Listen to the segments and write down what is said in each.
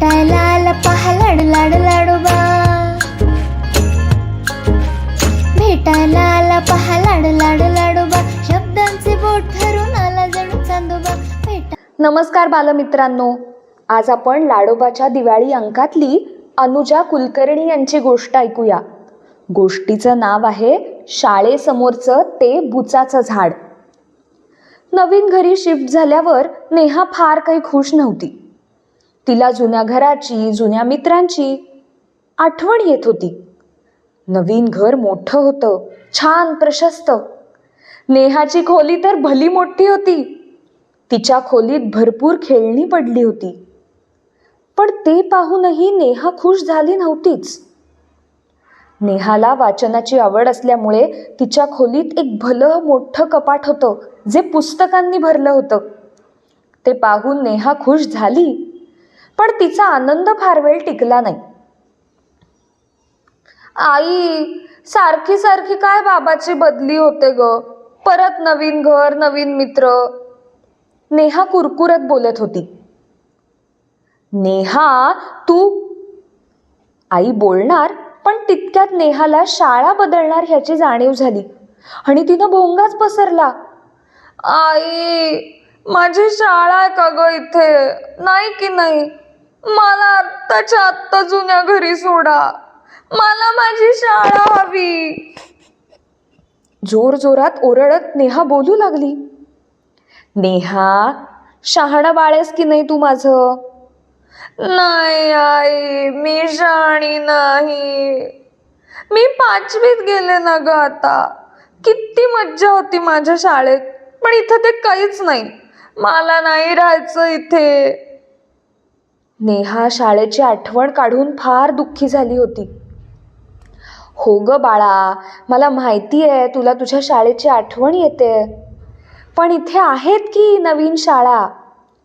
भेटायला लाल पहा लाड लाडू लाडूबा. भेटायला आला पहा लाड लाडू लाडूबा. शब्दांचे बोट धरून आला जणू चांदोबा. भेटा नमस्कार बालमित्रांनो. आज आपण लाडोबाच्या दिवाळी अंकातली अनुजा कुलकर्णी यांची गोष्ट ऐकूया. गोष्टीचं नाव आहे शाळेसमोरचं ते बुचाचं झाड. नवीन घरी शिफ्ट झाल्यावर नेहा फार काही खुश नव्हती. तिला जुन्या घराची जुन्या मित्रांची आठवण येत होती. नवीन घर मोठं होतं छान प्रशस्त. नेहाची खोली तर भली मोठी होती. तिच्या खोलीत भरपूर खेळणी पडली होती. पण ते पाहूनही नेहा खुश झाली नव्हतीच. नेहाला वाचनाची आवड असल्यामुळे तिच्या खोलीत एक भलं मोठं कपाट होतं जे पुस्तकांनी भरलं होतं. ते पाहून नेहा खुश झाली. पण तिचा आनंद फार वेळ टिकला नाही. आई सारखी सारखी काय बाबाची बदली होते ग? परत नवीन घर नवीन मित्र. नेहा कुरकुरत बोलत होती. नेहा तू? आई बोलणार पण तितक्यात नेहाला शाळा बदलणार ह्याची जाणीव झाली. आणि तिनं भोंगाच पसरला. आई माझी शाळा आहे का ग इथे? नाही की नाही? मला आत्ताच्या आत्ता जुन्या घरी सोडा. मला माझी शाळा हवी. जोर जोरात ओरडत नेहा बोलू लागली. नेहा शहाणा बाळेस की नाही तू माझं? नाही आई मी शाणी नाही. मी पाचवीत गेले ना ग आता. किती मज्जा होती माझ्या शाळेत पण इथं ते काहीच नाही. मला नाही राहायचं इथे. नेहा शाळेची आठवण काढून फार दुःखी झाली होती. हो ग बाळा मला माहिती आहे तुला तुझ्या शाळेची आठवण येते. पण इथे आहेत की नवीन शाळा?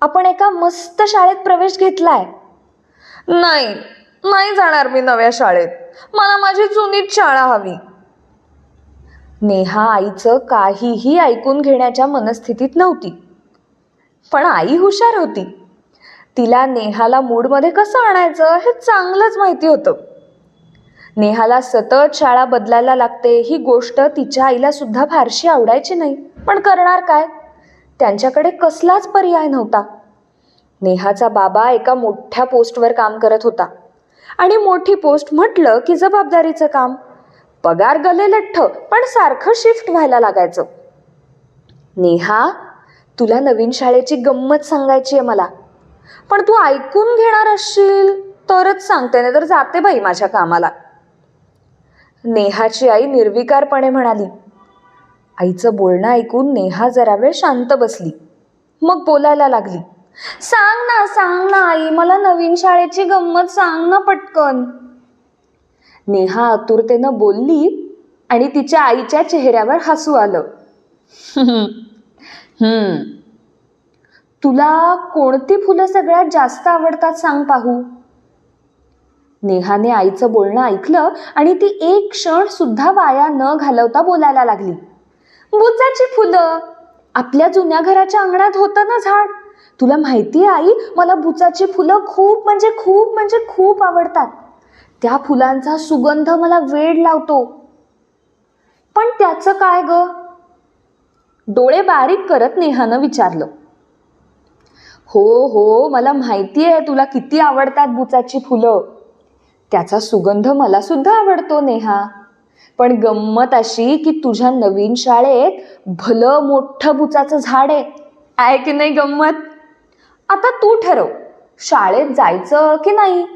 आपण एका मस्त शाळेत प्रवेश घेतलाय. नाही नाही जाणार मी नव्या शाळेत. मला माझी जुनीच शाळा हवी. नेहा आईचं काहीही ऐकून घेण्याच्या मनस्थितीत नव्हती. पण आई हुशार होती. तिला नेहाला मूडमध्ये कसं आणायचं हे चांगलंच माहिती होतं. नेहाला सतत शाळा बदलायला लागते ही गोष्ट तिच्या आईला सुद्धा फारशी आवडायची नाही. पण करणार काय? त्यांच्याकडे कसलाच पर्याय नव्हता. नेहाचा बाबा एका मोठ्या पोस्टवर काम करत होता. आणि मोठी पोस्ट म्हटलं की जबाबदारीचं काम. पगार गलेलठ्ठ पण सारखं शिफ्ट व्हायला लागायचं. नेहा तुला नवीन शाळेची गंमत सांगायची आहे मला. पण तू ऐकून घेणार असशील तरच सांगते नाही तर जाते बाई माझ्या कामाला. नेहाची आई निर्विकारपणे म्हणाली आईचं बोलणं ऐकून नेहा जरा वेळ शांत बसली. मग बोलायला लागली सांग ना सांग ना आई मला नवीन शाळेची गंमत सांग ना पटकन. नेहा आतुरतेनं बोलली आणि तिच्या आईच्या चेहऱ्यावर हसू आलं. हम्म तुला कोणती फुलं सगळ्यात जास्त आवडतात सांग पाहू. नेहाने आईचं बोलणं ऐकलं आणि ती एक क्षण सुद्धा वाया न घालवता बोलायला लागली. बुचाची फुलं! आपल्या जुन्या घराच्या अंगणात होतं ना झाड? तुला माहिती आहे आई मला बुचाची फुलं खूप म्हणजे खूप म्हणजे खूप आवडतात. त्या फुलांचा सुगंध मला वेड लावतो. पण त्याचं काय ग? डोळे बारीक करत नेहानं विचारलं. हो हो मला माहिती आहे तुला किती आवडतात बुचाची फुलं. त्याचा सुगंध मला सुद्धा आवडतो नेहा. पण गंमत अशी की तुझ्या नवीन शाळेत भलं मोठं बुचाचं झाड आहे. आहे की नाही गंमत? आता तू ठरव शाळेत जायचं की नाही?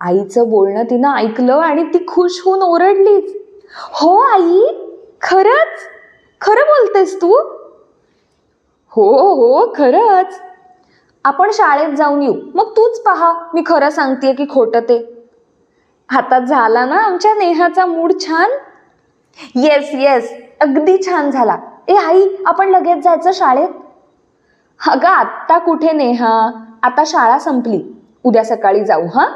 आईचं बोलणं तिनं ऐकलं आणि ती खुश होऊन ओरडलीच. हो आई खरंच? खरं बोलतेस तू? हो हो खरंच. आपण शाळेत जाऊन येऊ. मग तूच पहा मी खरं सांगते की खोटं ते. हातात झाला ना आमच्या नेहाचा मूड छान? येस येस अगदी छान झाला. ए आई आपण लगेच जायचं शाळेत? अगं आत्ता कुठे नेहा? आता शाळा संपली. उद्या सकाळी जाऊ हा?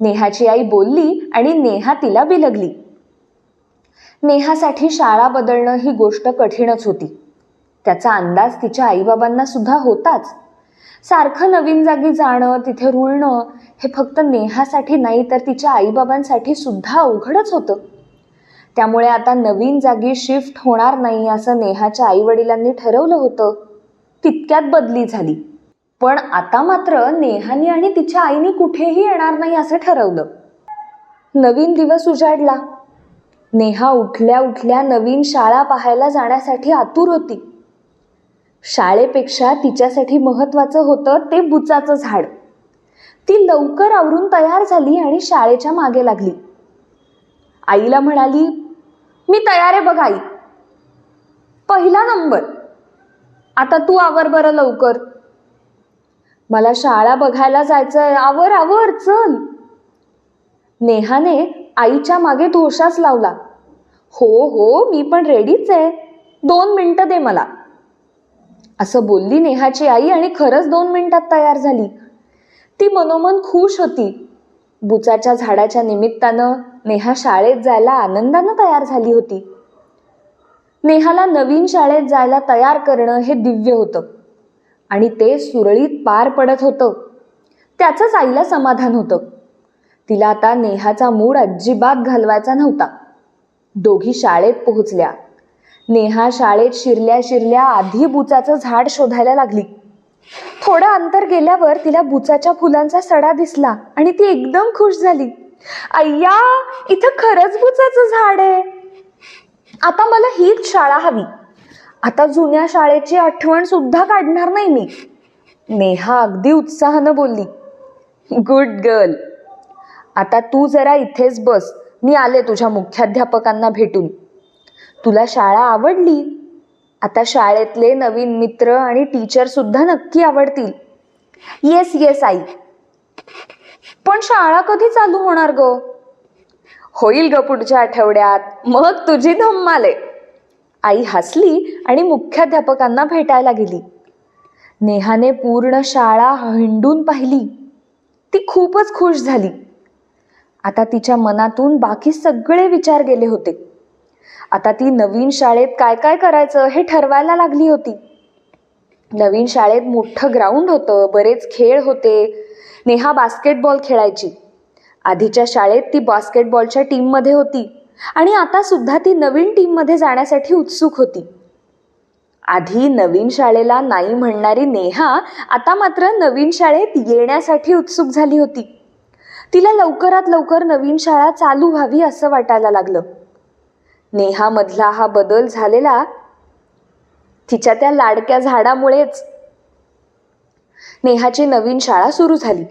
नेहाची आई बोलली आणि नेहा तिला बिलगली. नेहासाठी शाळा बदलणं ही गोष्ट कठीणच होती. त्याचा अंदाज तिच्या आईबाबांना सुद्धा होताच. सारखं नवीन जागी जाणं तिथे रुळणं हे फक्त नेहासाठी नाही तर तिच्या आईबाबांसाठी सुद्धा अवघडच होतं. त्यामुळे आता नवीन जागी शिफ्ट होणार नाही असं नेहाच्या आईवडिलांनी ठरवलं होतं. तितक्यात बदली झाली. पण आता मात्र नेहानी आणि तिच्या आईनी कुठेही येणार नाही असं ठरवलं. नवीन दिवस उजाडला. नेहा उठल्या उठल्या नवीन शाळा पाहायला जाण्यासाठी आतुर होती. शाळेपेक्षा तिच्यासाठी महत्वाचं होतं ते बुचाचं झाड. ती लवकर आवरून तयार झाली आणि शाळेच्या मागे लागली. आईला म्हणाली मी तयार आहे बघ आई. पहिला नंबर. आता तू आवर बरं लवकर. मला शाळा बघायला जायचंय. आवर आवर चल. नेहाने आईच्या मागे धोशाच लावला. हो हो मी पण रेडीच आहे. दोन मिनटं दे मला. असं बोलली नेहाची आई आणि खरंच दोन मिनिटात तयार झाली. ती मनोमन खुश होती. बुचाच्या झाडाच्या निमित्तानं नेहा शाळेत जायला आनंदानं तयार झाली होती. नेहाला नवीन शाळेत जायला तयार करणं हे दिव्य होतं आणि ते सुरळीत पार पडत होतं. त्याचंच आईला समाधान होतं. तिला आता नेहाचा मूड अजिबात घालवायचा नव्हता. दोघी शाळेत पोहोचल्या. नेहा शाळेत शिरल्या शिरल्या आधी बुचाचं झाड शोधायला लागली. थोडं अंतर गेल्यावर तिला बुचाच्या फुलांचा सडा दिसला आणि ती एकदम खुश झाली. अय्या इथं खरंच बुचाचं झाड आहे. आता मला हीच शाळा हवी. आता जुन्या शाळेची आठवण सुद्धा काढणार नाही मी. नेहा अगदी उत्साहानं बोलली. गुड गर्ल आता तू जरा इथेच बस. मी आले तुझ्या मुख्याध्यापकांना भेटून. तुला शाळा आवडली? आता शाळेतले नवीन मित्र आणि टीचर सुद्धा नक्की आवडतील. येस येस आई. पण शाळा कधी चालू होणार ग? होईल ग पुढच्या आठवड्यात. मग तुझी धम्माले. आई हसली आणि मुख्याध्यापकांना भेटायला गेली. नेहाने पूर्ण शाळा हिंडून पाहिली. ती खूपच खुश झाली. आता तिच्या मनातून बाकी सगळे विचार गेले होते. आता ती नवीन शाळेत काय काय करायचं हे ठरवायला लागली होती. नवीन शाळेत मोठं ग्राउंड होतं बरेच खेळ होते. नेहा बास्केटबॉल खेळायची. आधीच्या शाळेत ती बास्केटबॉलच्या टीममध्ये होती आणि आता सुद्धा ती नवीन टीममध्ये जाण्यासाठी उत्सुक होती. आधी नवीन शाळेला नाही म्हणणारी नेहा आता मात्र नवीन शाळेत येण्यासाठी उत्सुक झाली होती. तिला लवकरात लवकर नवीन शाळा चालू व्हावी असं वाटायला लागलं. नेहामधला हा बदल झालेला तिच्या त्या लाडक्या झाडामुळेच. नेहाची नवीन शाळा सुरू झाली.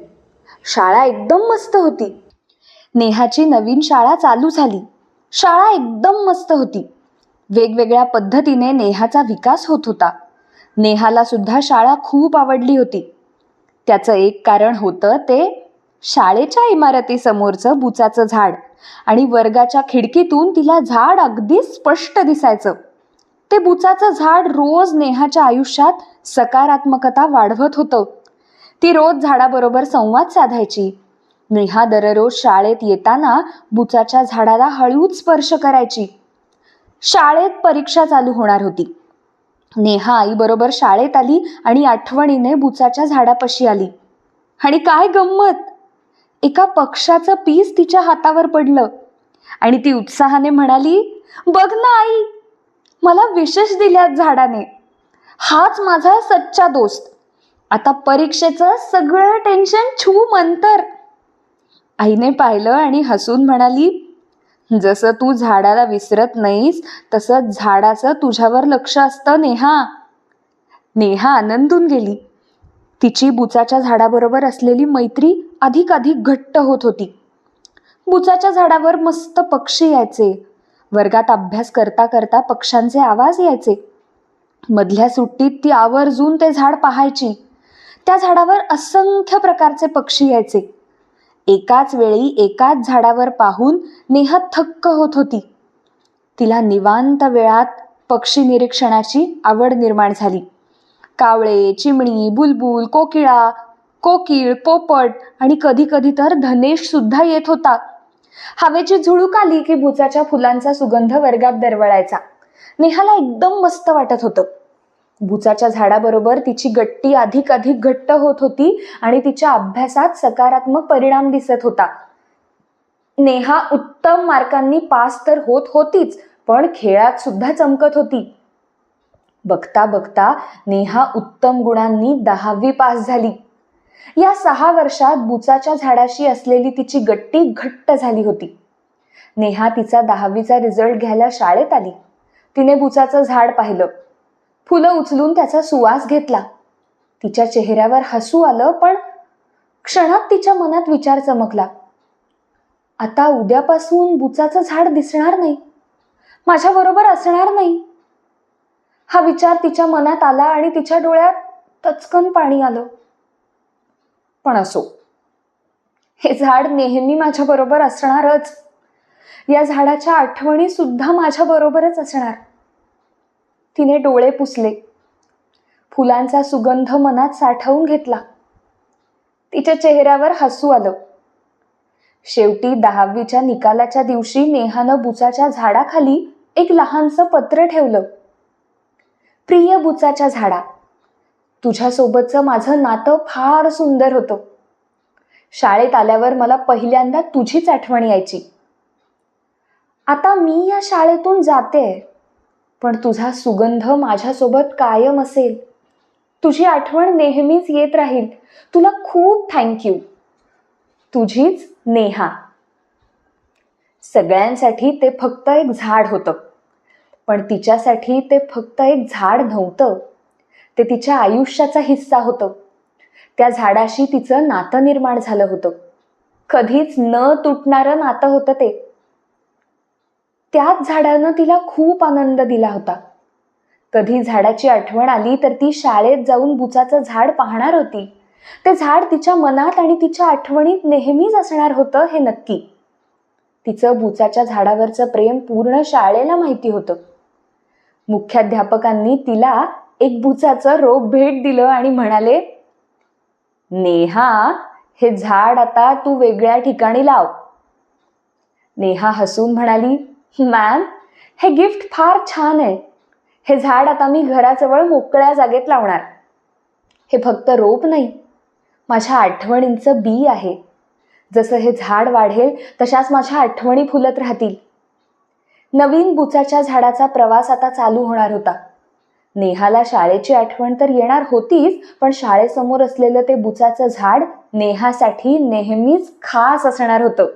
शाळा एकदम मस्त होती. नेहाची नवीन शाळा चालू झाली. शाळा एकदम मस्त होती. वेगवेगळ्या पद्धतीने नेहाचा विकास होत होता. नेहाला सुद्धा शाळा खूप आवडली होती. त्याचं एक कारण होतं ते शाळेच्या इमारतीसमोरचं बुचाचं झाड. आणि वर्गाच्या खिडकीतून तिला झाड अगदी स्पष्ट दिसायचं. ते बुचाचं झाड रोज नेहाच्या आयुष्यात सकारात्मकता वाढवत होतं. ती रोज झाडाबरोबर संवाद साधायची. नेहा दररोज शाळेत येताना बुचाच्या झाडाला हळूच स्पर्श करायची. शाळेत परीक्षा चालू होणार होती. नेहा आईबरोबर शाळेत आली आणि आठवणीने बुचाच्या झाडापाशी आली. आणि काय गंमत! एका पक्षाचं पीस तिच्या हातावर पडलं. आणि ती उत्साहाने म्हणाली बघ ना आई मला विशेष दिल्यात झाडाने. हाच माझा सच्चा दोस्त. आता परीक्षेचं सगळं टेन्शन छू मंतर. आईने पाहिलं आणि हसून म्हणाली जसं तू झाडाला विसरत नाहीस तसं झाडाचं तुझ्यावर लक्ष असतं नेहा. नेहा आनंदून गेली. तिची बुचाच्या झाडाबरोबर असलेली मैत्री अधिक अधिक घट्ट होत होती. बुचाच्या झाडावर मस्त पक्षी यायचे. वर्गात अभ्यास करता करता पक्ष्यांचे आवाज यायचे. मधल्या सुट्टीत ती आवर्जून ते झाड पाहायची. त्या झाडावर असंख्य प्रकारचे पक्षी यायचे. एकाच वेळी एकाच झाडावर पाहून नेहा थक्क होत होती. तिला निवांत वेळात पक्षी निरीक्षणाची आवड निर्माण झाली. कावळे चिमणी बुलबुल कोकिळा कोकिळ पोपट आणि कधी कधी तर धनेश सुद्धा येत होता. हवेची झुळूक आली की भुचाच्या फुलांचा सुगंध वर्गात दरवळायचा. नेहाला एकदम मस्त वाटत होतं. भुचाच्या झाडाबरोबर तिची गट्टी अधिक अधिक घट्ट होत होती आणि तिच्या अभ्यासात सकारात्मक परिणाम दिसत होता. नेहा उत्तम मार्कांनी पास तर होत होतीच पण खेळात सुद्धा चमकत होती. बघता बघता नेहा उत्तम गुणांनी दहावी पास झाली. या सहा वर्षात बुचाच्या झाडाशी असलेली तिची गट्टी घट्ट झाली होती. नेहा तिचा दहावीचा रिझल्ट घ्यायला शाळेत आली. तिने बुचाचं झाड पाहिलं. फुलं उचलून त्याचा सुवास घेतला. तिच्या चेहऱ्यावर हसू आलं पण क्षणात तिच्या मनात विचार चमकला. आता उद्यापासून बुचाचं झाड दिसणार नाही. माझ्या बरोबर असणार नाही. हा विचार तिच्या मनात आला आणि तिच्या डोळ्यात टचकन पाणी आलं. पण असो. हे झाड नेहमी माझ्या बरोबर असणारच. या झाडाच्या आठवणी सुद्धा माझ्या बरोबरच असणार. तिने डोळे पुसले. फुलांचा सुगंध मनात साठवून घेतला. तिच्या चेहऱ्यावर हसू आलं. शेवटी दहावीच्या निकालाच्या दिवशी नेहानं बुचाच्या झाडाखाली एक लहानसं पत्र ठेवलं. प्रिय बुचाच्या झाडा तुझ्यासोबतचं माझं नातं फार सुंदर होतं. शाळेत आल्यावर मला पहिल्यांदा तुझीच आठवण यायची. आता मी या शाळेतून जाते पण तुझा सुगंध माझ्यासोबत कायम असेल. तुझी आठवण नेहमीच येत राहील. तुला खूप थँक्यू तुझीच नेहा. सगळ्यांसाठी ते फक्त एक झाड होतं. पण तिच्यासाठी ते फक्त एक झाड नव्हतं. ते तिच्या आयुष्याचा हिस्सा होतं. त्या झाडाशी तिचं नातं निर्माण झालं होतं. कधीच न तुटणारं नातं होतं ते. त्याच झाडानं तिला खूप आनंद दिला होता. कधी झाडाची आठवण आली तर ती शाळेत जाऊन बुचाचं झाड पाहणार होती. ते झाड तिच्या मनात आणि तिच्या आठवणीत नेहमीच असणार होतं हे नक्की. तिचं बुचाच्या झाडावरचं प्रेम पूर्ण शाळेला माहिती होतं. मुख्याध्यापकांनी तिला एक बुचाचं रोप भेट दिलं आणि म्हणाले नेहा हे झाड आता तू वेगळ्या ठिकाणी लाव. नेहा हसून म्हणाली मॅम हे गिफ्ट फार छान आहे. हे झाड आता मी घराजवळ मोकळ्या जागेत लावणार. हे फक्त रोप नाही माझ्या आठवणींचं बी आहे. जसं हे झाड वाढेल तशाच माझ्या आठवणी फुलत राहतील. नवीन बुचाच्या झाडाचा प्रवास आता चालू होणार होता. नेहाला शाळेची आठवण तर येणार होतीच पण शाळेसमोर असलेलं ते बुचाचं झाड नेहासाठी नेहमीच खास असणार होतं.